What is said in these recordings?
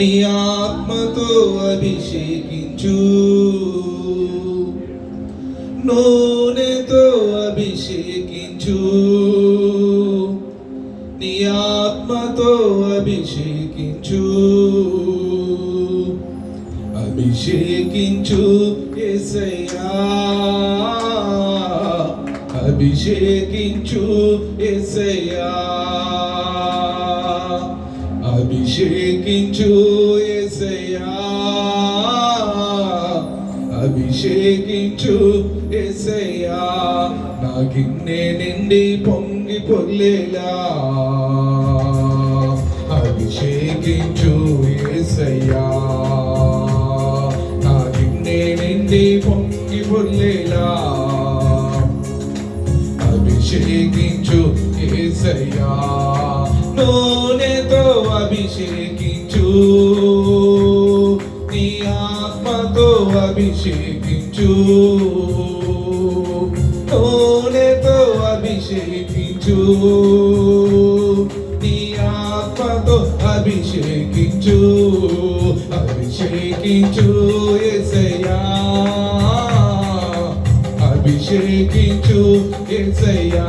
నీ ఆత్మతో అభిషేకించు. నూనెతో అభిషేకించు. నీ ఆత్మతో అభిషేకించు. అభిషేకించు ఎసయ్యా అభిషేకించు ఎసయ్యా అభిషేకించు ఎసయ్యా అభిషేకించు ఎసయ్యా నా గిన్నె నిండి పొంగి పొల్లేలా. అభిషేకించు ఎసయ్యా నా గిన్నె నిండి పొంగి పొల్లేలా. అభిషేకి అభిషేకించు. నూనెతో అభిషేకించు. నీ ఆత్మతో అభిషేకించు. అభిషేకించు ఎసయ్యా అభిషేకించు ఎసయ్యా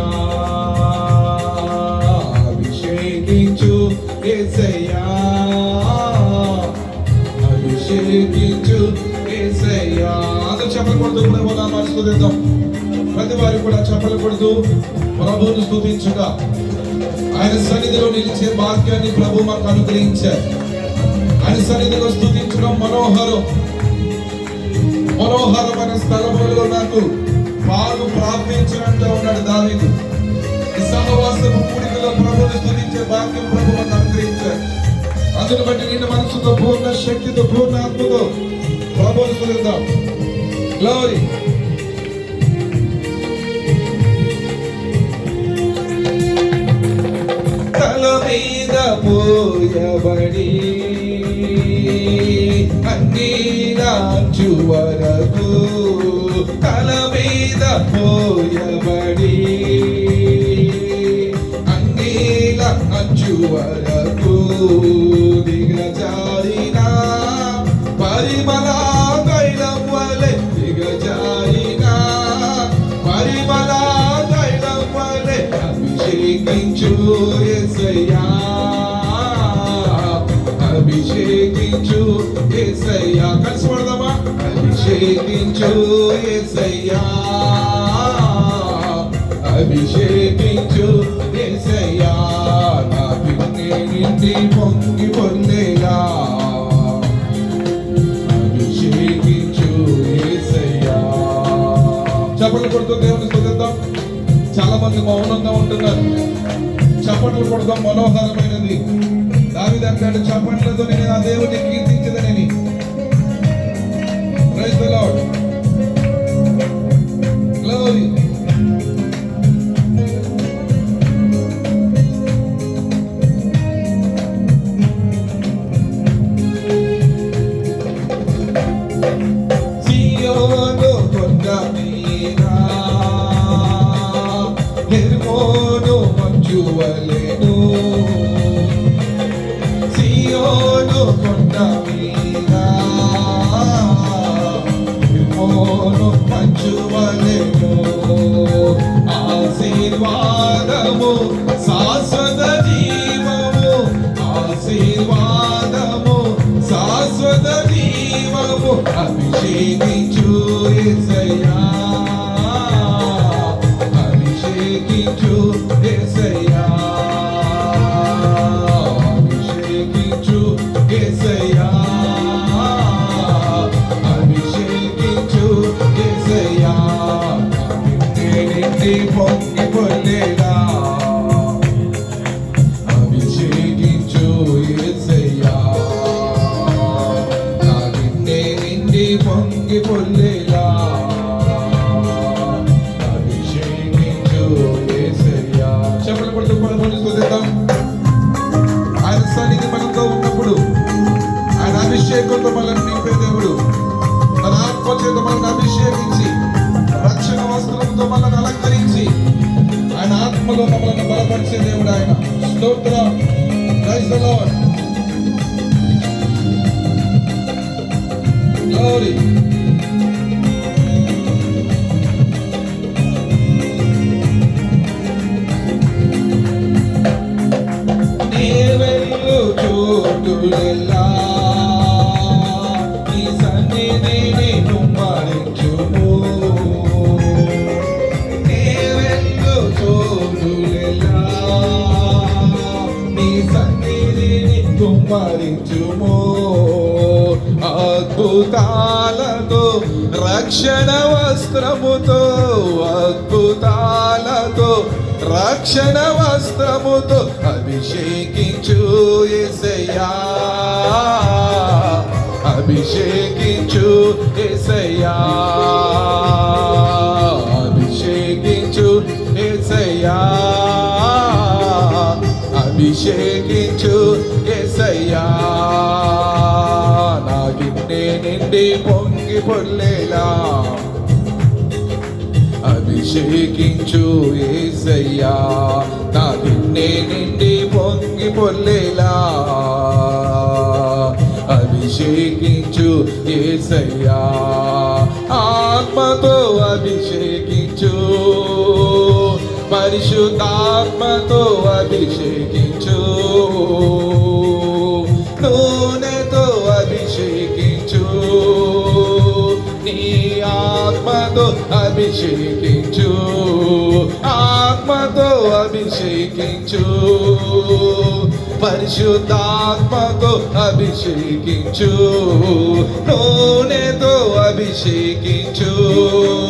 అభిషేకించు ఎసయ్యా అభిషేకించు కొడుతూ కూడా మన ప్రతి వారు కూడా చెప్పలు కొడుతూ ప్రభువును స్థుతించుట ఆయన సన్నిధిలో నిలిచే భాగ్యాన్ని ప్రభు మాకు అనుగ్రహించారు ఆయన సన్నిధిలో స్థుతించడం మనోహరం మనోహరమైన స్థలములలో నాకు పాలు ప్రార్థించినట్టు ఉన్నాడు దావీదు ఈ సహవాసపు కూడికలో ప్రభుని స్థుతించే భాగ్యం ప్రభు మనకు అనుగ్రహించారు అందును బట్టి నిన్న మనసుతో పూర్ణ శక్తితో పూర్ణ ఆత్మతో ప్రభుని Glory. తల మీద పోయబడి అన్నీరాజు వరకు తల మీద పోయ ఎసయ్యా కలిసి పడదామా? అభిషేకించు ఎసయ్యా అభిషేకించు ఎసయ్యా నా పిన్ని నిండి పొంగి పొందేలా. అభిషేకించు యేసయ్యా చప్పట్లు కొడుతూ దేవుని స్తుతిద్దాం చాలా మంది మౌనంగా ఉంటున్నారు. చప్పట్లు కొడదాం మనోహరమైనది. దావిదంటాడు చప్పట్లతో నేను ఆ దేవుని కీర్తించదనని ప్రైజ్ ద లార్డ్ అభిషేకించు యేసయ్యా చేత మనల్ని నింపే దేవుడు తన ఆత్మ చేత మనల్ని అభిషేకించి రక్షణ వస్త్రంతో మనల్ని అలంకరించి ఆయన ఆత్మలో మమ్మల్ని బలపరిచే దేవుడు ఆయన. స్తోత్ర. ప్రైజ్ ద లార్డ్ గ్లోరీ నీవెల్లు చోటులెల్లా కుమ్మరించుము అద్భుతాలతో రక్షణ వస్త్రముతో అద్భుతాలతో రక్షణ వస్త్రముతో అభిషేకించు ఎసయ్యా అభిషేకించు ఎసయ్యా అభిషేకించు ఎసయ్యా అభిషేకించు నుండి పొంగి పొల్లేలా అభిషేకించు ఏసయ్యా. నా గిన్నె నిండి పొంగి పొల్లేలా అభిషేకించు ఏసయ్యా. ఆత్మతో అభిషేకించు పరిశుద్ధాత్మతో అభిషేకి అభిషేకించు. ఆత్మతో అభిషేకించు. పరిశుద్ధాత్మతో అభిషేకించు. నూనెతో అభిషేకించు.